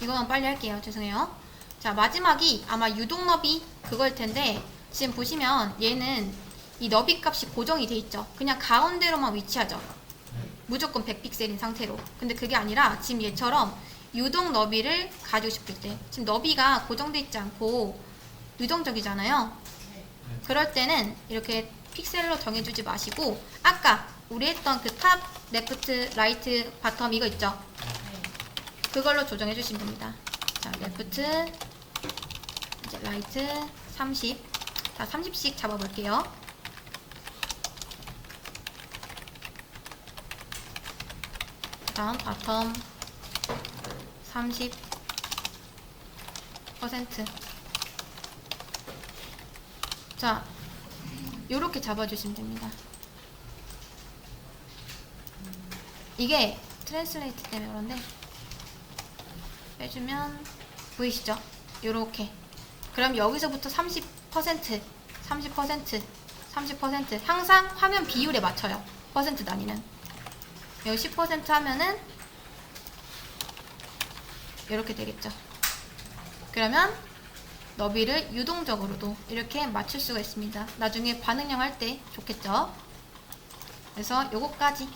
이거만 빨리 할게요. 죄송해요. 자, 마지막이 아마 유동 너비 그걸 텐데 지금 보시면 얘는 이 너비 값이 고정이 돼 있죠. 그냥 가운데로만 위치하죠. 무조건 100픽셀인 상태로. 근데 그게 아니라 지금 얘처럼 유동 너비를 가지고 싶을 때 지금 너비가 고정돼 있지 않고 유동적이잖아요. 그럴 때는 이렇게 픽셀로 정해주지 마시고 아까 우리 했던 그 탑, 레프트, 라이트, 바텀 이거 있죠? 그걸로 조정해 주시면 됩니다. 자, 레프트, 이제 라이트 30. 자, 30씩 잡아볼게요. 다음 바텀 30 퍼센트. 자, 요렇게 잡아주시면 됩니다. 이게 트랜슬레이트 때문에 그런데 빼주면 보이시죠? 요렇게. 그럼 여기서부터 30% 30% 30% 항상 화면 비율에 맞춰요. 퍼센트 단위는. 여기 10% 하면은 이렇게 되겠죠. 그러면 너비를 유동적으로도 이렇게 맞출 수가 있습니다. 나중에 반응형 할 때 좋겠죠? 그래서 요거까지